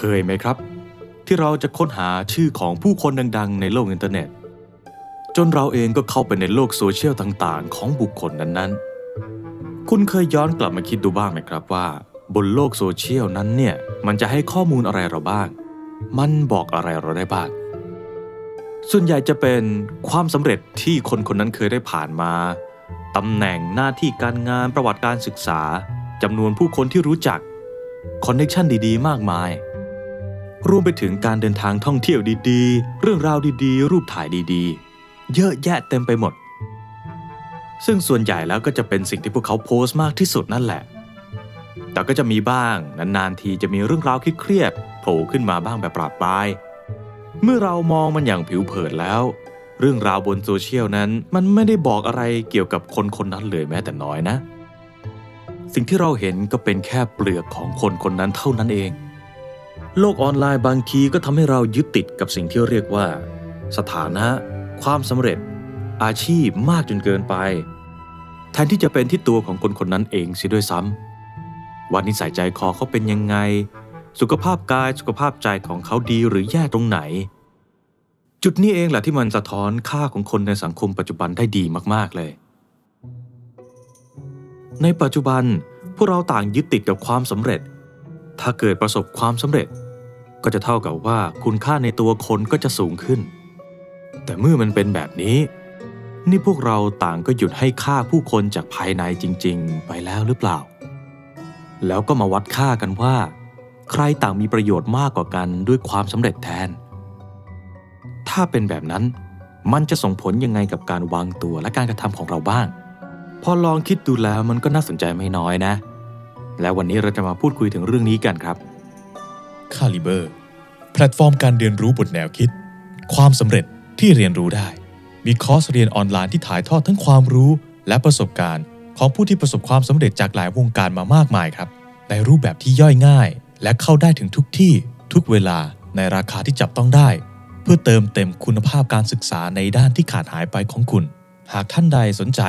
เคยไหมครับ ที่เราจะค้นหาชื่อของผู้คนดัง ๆ ในโลกอินเทอร์เน็ต จนเราเองก็เข้าไปในโลกโซเชียลต่างๆ ของบุคคลนั้นๆ คุณเคยย้อนกลับมาคิดดูบ้างไหมครับว่า บนโลกโซเชียลนั้นเนี่ยมันจะให้ข้อมูลอะไรเราบ้าง มันบอกอะไรเราได้บ้าง ส่วนใหญ่จะเป็นความสำเร็จที่คนคนนั้นเคยได้ผ่านมาตำแหน่งหน้าที่การงานประวัติการศึกษาจำนวนผู้คนที่รู้จัก คอนเนคชันดีๆ มากมาย รวมไปถึงการเดินทางท่องเที่ยวดีๆ เรื่องราวดีๆ รูปถ่ายดีๆ เยอะแยะเต็มไปหมด ซึ่งส่วนใหญ่แล้วก็จะเป็นสิ่งที่พวกเขาโพสต์มากที่สุดนั่นแหละ แต่ก็จะมีบ้างนานๆทีจะมีเรื่องราวเครียดๆโผล่ขึ้นมาบ้างแบบปราบปราย เมื่อเรามองมันอย่างผิวเผินแล้ว เรื่องราวบนโซเชียลนั้นมันไม่ได้บอกอะไรเกี่ยวกับคนคนนั้นเลยแม้แต่น้อยนะ สิ่งที่เราเห็นก็เป็นแค่เปลือกของคนคนนั้นเท่านั้นเอง โลกออนไลน์บางทีก็ทำให้เรายึดติดกับสิ่งที่เรียกว่า สถานะ ความสำเร็จ อาชีพมากจนเกินไป แทนที่จะเป็นที่ตัวของคนคนนั้นเองเสิด้วยซ้ำว่านิสัยใจคอเขาเป็นยังไง สุขภาพกายสุขภาพใจของเขาดีหรือแย่ตรงไหน จุดนี้เองแหละที่มันสะท้อนค่าของคนในสังคมปัจจุบันได้ดีมากๆเลย ในปัจจุบันพวกเราต่างยึดติดกับความสำเร็จถ้าเกิดประสบความสำเร็จ ก็จะเท่ากับว่าคุณค่าในตัวคนก็จะสูงขึ้น แต่เมื่อมันเป็นแบบนี้ นี่พวกเราต่างก็หยุดให้ค่าผู้คนจากภายในจริง ๆ ไปแล้วหรือเปล่า แล้วก็มาวัดค่ากันว่า ใครต่างมีประโยชน์มากกว่ากันด้วยความสำเร็จแทน ถ้าเป็นแบบนั้นมันจะส่งผลยังไงกับการวางตัวและการกระทำของเราบ้าง พอลองคิดดูแล้วมันก็น่าสนใจไม่น้อยนะ และวันนี้เราจะมาพูดคุยถึงเรื่องนี้กันครับ คาลิเบอร์ แพลตฟอร์มการเรียนรู้บนแนวคิด ความสำเร็จที่เรียนรู้ได้ มีคอร์สเรียนออนไลน์ที่ถ่ายทอดทั้งความรู้และประสบการณ์ ของผู้ที่ประสบความสำเร็จจากหลายวงการมามากมายครับ ในรูปแบบที่ย่อยง่าย และเข้าได้ถึงทุกที่ทุกเวลาในราคาที่จับต้องได้ เพื่อเติมเต็มคุณภาพการศึกษาในด้านที่ขาดหายไปของคุณ หากท่านใดสนใจ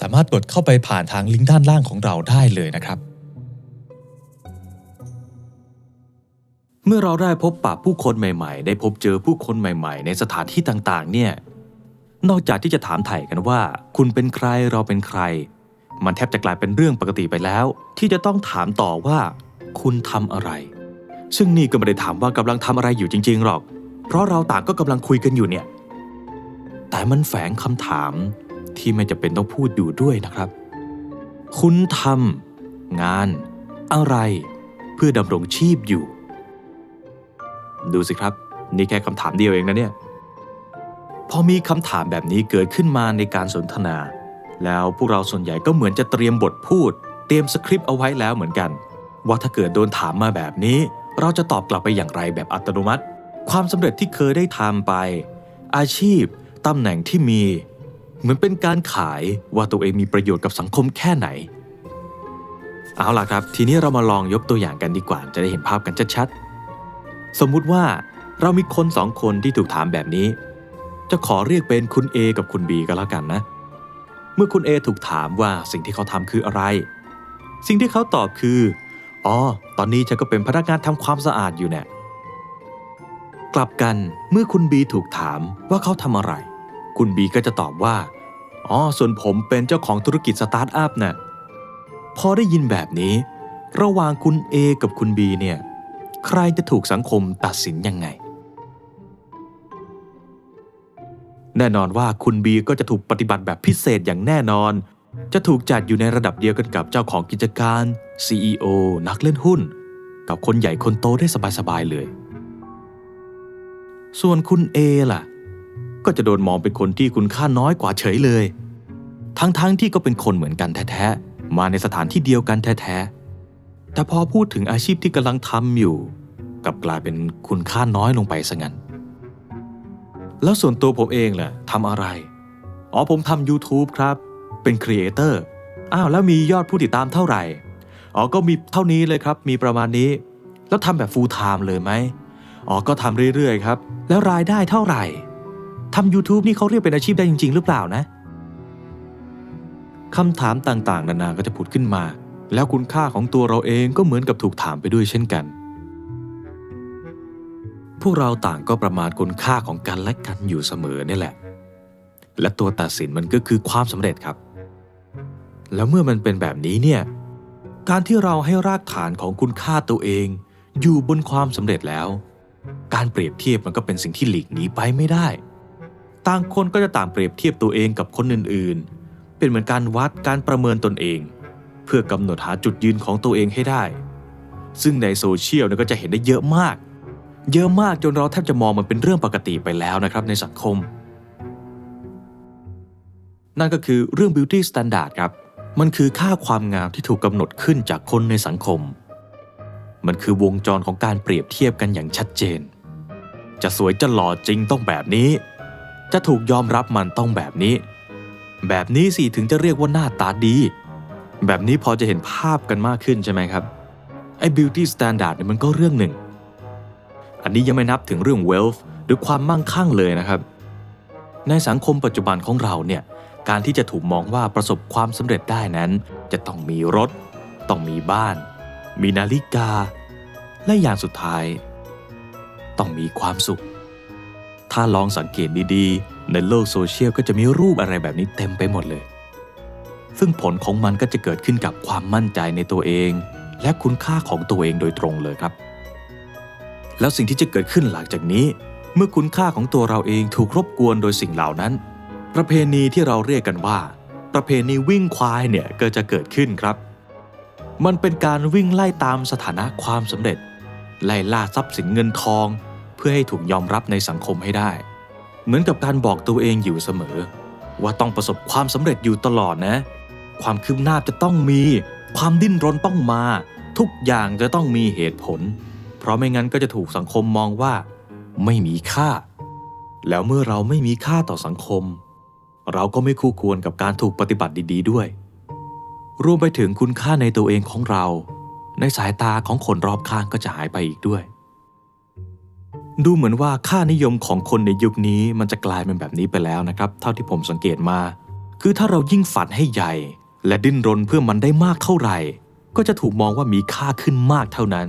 สามารถกดเข้าไปผ่านทางลิงก์ด้านล่างของเราได้เลยนะครับ เมื่อเราได้พบปะผู้คนใหม่ ๆ ได้พบเจอผู้คนใหม่ ๆ ในสถานที่ต่างๆ เนี่ย นอกจากที่จะถามไถ่กันว่า คุณเป็นใครเราเป็นใคร มันแทบจะกลายเป็นเรื่องปกติไปแล้ว ที่จะต้องถามต่อว่า คุณทำอะไร ซึ่งนี่ก็ไม่ได้ถามว่ากำลังทำอะไรอยู่จริง ๆ หรอก เพราะเราต่างก็กำลังคุยกันอยู่เนี่ย แต่มันแฝงคำถามที่ไม่จะเป็นต้องพูดอยู่ด้วยนะครับ คุณทำงาน อะไร เพื่อดำรงชีพอยู่ ดูสิครับ นี่แค่คำถามเดียวเองนะเนี่ย พอมีคำถามแบบนี้เกิดขึ้นมาในการสนทนา แล้วพวกเราส่วนใหญ่ก็เหมือนจะเตรียมบทพูด เตรียมสคริปต์เอาไว้แล้วเหมือนกัน ว่าถ้าเกิดโดนถามมาแบบนี้ เราจะตอบกลับไปอย่างไรแบบอัตโนมัติ ความสำเร็จที่เคยได้ทำไป อาชีพตำแหน่งที่มี เหมือนเป็นการขายว่าตัวเองมีประโยชน์กับสังคมแค่ไหนเอาล่ะครับ ทีนี้เรามาลองยกตัวอย่างกันดีกว่า จะได้เห็นภาพกันชัดๆ สมมุติว่าเรามีคนสองคนที่ถูกถามแบบนี้ จะขอเรียกเป็นคุณ A กับคุณ B ก็แล้วกันนะ เมื่อคุณ A ถูกถามว่าสิ่งที่เขาทำคืออะไร สิ่งที่เขาตอบคือ อ๋อ ตอนนี้ฉันก็เป็นพนักงานทำความสะอาดอยู่เนี่ยกลับกันเมื่อคุณ B ถูกถามว่าเขาทำอะไร คุณ B ก็จะตอบว่า อ๋อ ส่วนผมเป็นเจ้าของธุรกิจสตาร์ทอัพน่ะพอได้ยินแบบนี้ ระหว่างคุณ A กับคุณ B เนี่ย ใครจะถูกสังคมตัดสินยังไง แน่นอนว่าคุณ B ก็จะถูกปฏิบัติแบบพิเศษอย่างแน่นอน จะถูกจัดอยู่ในระดับเดียวกันกับเจ้าของกิจการ CEO นักเล่นหุ้น กับคนใหญ่คนโตได้สบายๆเลย ส่วนคุณ A ล่ะ ก็จะโดนมองเป็นคนที่คุณค่าน้อยกว่าเฉยเลย ทั้งๆทที่ก็เป็นคนเหมือนกันแท้ๆ มาในสถานที่เดียวกันแท้ๆ แต่พอพูดถึงอาชีพที่กำลังทำอยู่กลับกลายเป็นคุณค่าน้อยลงไปซะงั้น แล้วส่วนตัวผมเองล่ะทำอะไร อ๋อผมทำ YouTube ครับ เป็นครีเอเตอร์อ้าวแล้วมียอดผู้ติดตามเท่าไหร่ อ๋อก็มีเท่านี้เลยครับ มีประมาณนี้ แล้วทำแบบ full time เลยไหมอ๋อก็ทำเรื่อยๆครับ แล้วรายได้เท่าไหร่ทำ YouTube นี่เขาเรียกเป็นอาชีพได้จริง ๆ หรือเปล่านะคำถามต่างๆ นานาก็จะผุดขึ้นมา แล้วคุณค่าของตัวเราเองก็เหมือนกับถูกถามไปด้วยเช่นกัน พวกเราต่างก็ประมาณคุณค่าของกันและกันอยู่เสมอนี่แหละ และตัวตัดสินมันก็คือความสำเร็จครับ แล้วเมื่อมันเป็นแบบนี้เนี่ย การที่เราให้รากฐานของคุณค่าตัวเอง อยู่บนความสำเร็จแล้ว การเปรียบเทียบมันก็เป็นสิ่งที่หลีกหนีไปไม่ได้ ต่างคนก็จะต่างเปรียบเทียบตัวเองกับคนอื่นๆ เป็นเหมือนการวัดการประเมินตนเอง เพื่อกำหนดหาจุดยืนของตัวเองให้ได้ ซึ่งในโซเชียลก็จะเห็นได้เยอะมาก เยอะมากจนเราแทบจะมองมันเป็นเรื่องปกติไปแล้วนะครับในสังคม นั่นก็คือเรื่อง beauty standard ครับ มันคือค่าความงามที่ถูกกำหนดขึ้นจากคนในสังคม มันคือวงจรของการเปรียบเทียบกันอย่างชัดเจน จะสวยจะหล่อจริงต้องแบบนี้ จะถูกยอมรับมันต้องแบบนี้ แบบนี้สิถึงจะเรียกว่าหน้าตาดี แบบนี้พอจะเห็นภาพกันมากขึ้นใช่ไหมครับ ไอ้ beauty standard เนี่ยมันก็เรื่องหนึ่ง อันนี้ยังไม่นับถึงเรื่อง wealth หรือความมั่งคั่งเลยนะครับ ในสังคมปัจจุบันของเราเนี่ย การที่จะถูกมองว่าประสบความสำเร็จได้นั้น จะต้องมีรถ ต้องมีบ้าน มีนาฬิกา และอย่างสุดท้าย ต้องมีความสุข ถ้าลองสังเกตดีๆ ในโลกโซเชียลก็จะมีรูปอะไรแบบนี้เต็มไปหมดเลย ซึ่งผลของมันก็จะเกิดขึ้นกับความมั่นใจในตัวเอง และคุณค่าของตัวเองโดยตรงเลยครับ แล้วสิ่งที่จะเกิดขึ้นหลังจากนี้ เมื่อคุณค่าของตัวเราเองถูกรบกวนโดยสิ่งเหล่านั้น ประเพณีที่เราเรียกกันว่า ประเพณีวิ่งควายเนี่ยก็จะเกิดขึ้นครับ มันเป็นการวิ่งไล่ตามสถานะความสำเร็จ ไล่ล่าทรัพย์สินเงินทอง เพื่อให้ถูกยอมรับในสังคมให้ได้ เหมือนกับการบอกตัวเองอยู่เสมอ ว่าต้องประสบความสำเร็จอยู่ตลอดนะ ความคืบหน้าจะต้องมี ความดิ้นรนต้องมา ทุกอย่างจะต้องมีเหตุผล เพราะไม่งั้นก็จะถูกสังคมมองว่า ไม่มีค่า แล้วเมื่อเราไม่มีค่าต่อสังคม เราก็ไม่คู่ควรกับการถูกปฏิบัติดี ๆ ด้วย รวมไปถึงคุณค่าในตัวเองของเรา ในสายตาของคนรอบข้างก็จะหายไปอีกด้วย ดูเหมือนว่าค่านิยมของคนในยุคนี้มันจะกลายเป็นแบบนี้ไปแล้วนะครับ เท่าที่ผมสังเกตมา คือถ้าเรายิ่งฝันให้ใหญ่ และดิ้นรนเพื่อมันได้มากเท่าไหร่ ก็จะถูกมองว่ามีค่าขึ้นมากเท่านั้น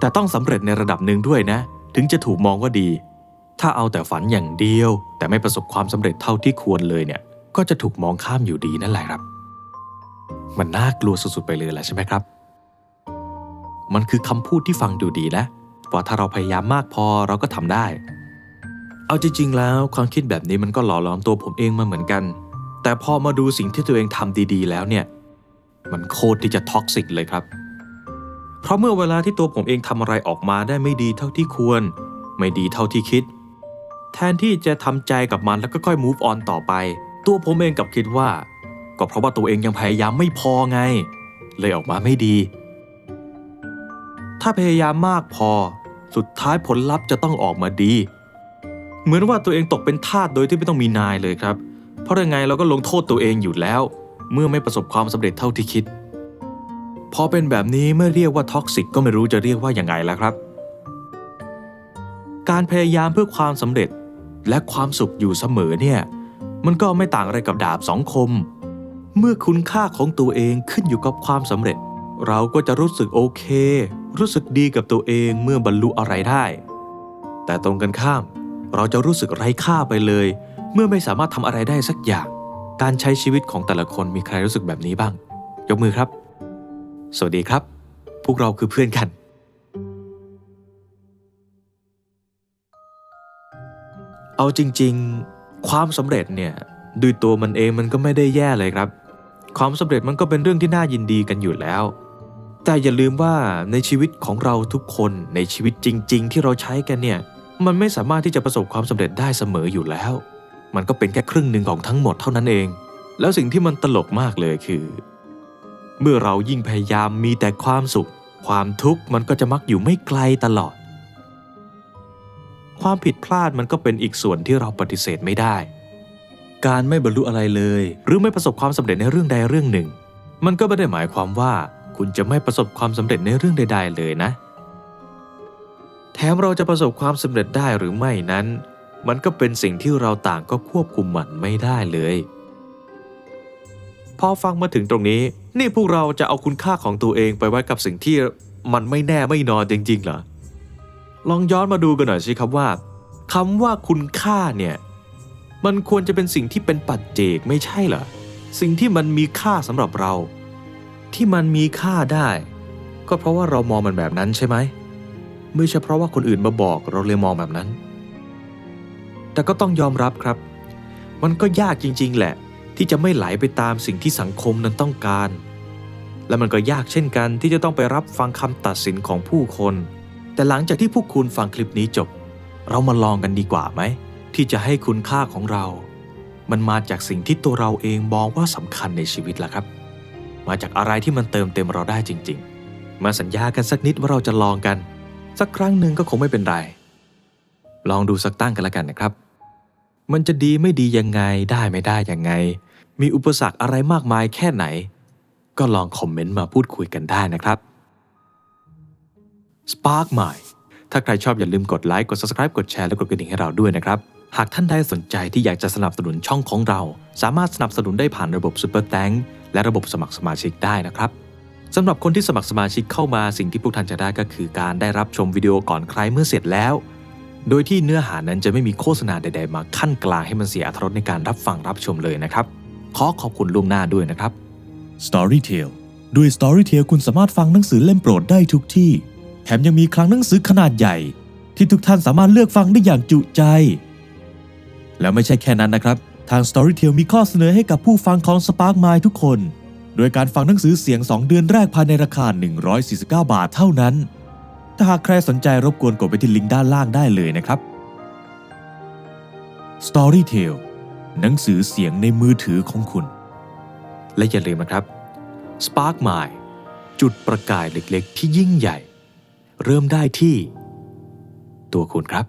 แต่ต้องสำเร็จในระดับหนึ่งด้วยนะ ถึงจะถูกมองว่าดี ถ้าเอาแต่ฝันอย่างเดียว แต่ไม่ประสบความสำเร็จเท่าที่ควรเลยเนี่ย ก็จะถูกมองข้ามอยู่ดีนั่นแหละครับ มันน่ากลัวสุดๆไปเลยแหละใช่ไหมครับ มันคือคำพูดที่ฟังดูดีนะว่าถ้าเราพยายามมากพอเราก็ทำได้ เอาจริงๆแล้วความคิดแบบนี้มันก็หล่อหลอมตัวผมเองมาเหมือนกัน แต่พอมาดูสิ่งที่ตัวเองทำดีๆ แล้วเนี่ย มันโคตรที่จะท็อกซิกเลยครับ เพราะเมื่อเวลาที่ตัวผมเองทำอะไรออกมาได้ไม่ดีเท่าที่ควร ไม่ดีเท่าที่คิด แทนที่จะทำใจกับมันแล้วก็ค่อย move on ต่อไป ตัวผมเองกับคิดว่า ก็เพราะว่าตัวเองยังพยายามไม่พอไง เลยออกมาไม่ดี ถ้าพยายามมากพอ สุดท้ายผลลัพธ์จะต้องออกมาดี เหมือนว่าตัวเองตกเป็นทาสโดยที่ไม่ต้องมีนายเลยครับเเพราะยังไงเราก็ลงโทษตัวเองอยู่แล้ว เมื่อไม่ประสบความสำเร็จเท่าที่คิด พอเป็นแบบนี้เมื่อเรียกว่าท็อกซิกก็ไม่รู้จะเรียกว่าอย่างไงแล้วครับ การพยายามเพื่อความสำเร็จและความสุขอยู่เสมอเนี่ย มันก็ไม่ต่างอะไรกับดาบสองคม เมื่อคุณค่าของตัวเองขึ้นอยู่กับความสำเร็จ เราก็จะรู้สึกโอเค รู้สึกดีกับตัวเองเมื่อบรรลุอะไรได้ แต่ตรงกันข้าม เราจะรู้สึกไร้ค่าไปเลย เมื่อไม่สามารถทำอะไรได้สักอย่าง การใช้ชีวิตของแต่ละคนมีใครรู้สึกแบบนี้บ้าง ยกมือครับ สวัสดีครับ พวกเราคือเพื่อนกัน เอาจริง ๆ ความสำเร็จเนี่ยด้วยตัวมันเองมันก็ไม่ได้แย่เลยครับ ความสำเร็จมันก็เป็นเรื่องที่น่ายินดีกันอยู่แล้ว แต่อย่าลืมว่าในชีวิตของเราทุกคนในชีวิตจริง ๆ ที่เราใช้กันเนี่ยมันไม่สามารถที่จะประสบความสำเร็จได้เสมออยู่แล้ว มันก็เป็นแค่ครึ่งหนึ่งของทั้งหมดเท่านั้นเอง แล้วสิ่งที่มันตลกมากเลยคือ เมื่อเรายิ่งพยายามมีแต่ความสุข ความทุกข์มันก็จะมักอยู่ไม่ไกลตลอด ความผิดพลาดมันก็เป็นอีกส่วนที่เราปฏิเสธไม่ได้ การไม่บรรลุอะไรเลย หรือไม่ประสบความสำเร็จในเรื่องใดเรื่องหนึ่ง มันก็ไม่ได้หมายความว่าคุณจะไม่ประสบความสำเร็จในเรื่องใด ๆ เลยนะ แถมเราจะประสบความสำเร็จได้หรือไม่นั้น มันก็เป็นสิ่งที่เราต่างก็ควบคุมมันไม่ได้เลย พอฟังมาถึงตรงนี้ นี่พวกเราจะเอาคุณค่าของตัวเองไปไว้กับสิ่งที่มันไม่แน่ไม่นอนจริงๆเหรอ ลองย้อนมาดูกันหน่อยสิครับว่าคำว่าคุณค่าเนี่ย มันควรจะเป็นสิ่งที่เป็นปัจเจกไม่ใช่เหรอ สิ่งที่มันมีค่าสำหรับเรา ที่มันมีค่าได้ ก็เพราะว่าเรามองมันแบบนั้นใช่ไหม ไม่ใช่เพราะว่าคนอื่นมาบอกเราเลยมองแบบนั้น แต่ก็ต้องยอมรับครับ มันก็ยากจริง ๆ แหละ ที่จะไม่ไหลไปตามสิ่งที่สังคมนั้นต้องการ และมันก็ยากเช่นกันที่จะต้องไปรับฟังคำตัดสินของผู้คน แต่หลังจากที่พวกคุณฟังคลิปนี้จบ เรามาลองกันดีกว่าไหม ที่จะให้คุณค่าของเรา มันมาจากสิ่งที่ตัวเราเองมองว่าสำคัญในชีวิตล่ะครับ มาจากอะไรที่มันเติมเต็มเราได้จริง ๆ มาสัญญากันสักนิดว่าเราจะลองกัน สักครั้งหนึ่งก็คงไม่เป็นไร ลองดูสักตั้งกันล้วกันนะครับ มันจะดีไม่ดียังไงได้ไม่ได้ยังไง มีอุปสรรคอะไรมากมายแค่ไหน ก็ลองคอมเมนต์มาพูดคุยกันได้นะครับ Spark Mind ถ้าใครชอบอย่าลืมกดไลค์กด subscribe กดแชร์และกดกระดิ่งให้เราด้วยนะครับ หากท่านใดสนใจที่อยากจะสนับสนุนช่องของเรา สามารถสนับสนุนได้ผ่านระบบ Super Thank และระบบสมัครสมาชิกได้นะครับสำหรับคนที่สมัครสมาชิกเข้ามาสิ่งที่พวกท่านจะได้ก็คือการได้รับชมวิดีโอก่อนใครเมื่อเสร็จแล้ว โดยที่เนื้อหานั้นจะไม่มีโฆษณาใด ๆ มาขั้นกลางให้มันเสียอรรถรสในการรับฟังรับชมเลยนะครับ ขอขอบคุณล่วงหน้าด้วยนะครับ Storytel ด้วย Storytel คุณสามารถฟังหนังสือเล่มโปรดได้ทุกที่ แถมยังมีคลังหนังสือขนาดใหญ่ ที่ทุกท่านสามารถเลือกฟังได้อย่างจุใจ แล้วไม่ใช่แค่นั้นนะครับ ทาง Storytel มีข้อเสนอให้กับผู้ฟังของ Spark Mind ทุกคน โดยการฟังหนังสือเสียง 2 เดือนแรกภายในราคา 149 บาทเท่านั้น ถ้าหากใครสนใจรบกวนกดไปที่ลิงก์ด้านล่างได้เลยนะครับ Storytel หนังสือเสียงในมือถือของคุณ และอย่าลืมนะครับ Spark Mind จุดประกายเล็กๆ ที่ยิ่งใหญ่ เริ่มได้ที่ ตัวคุณครับ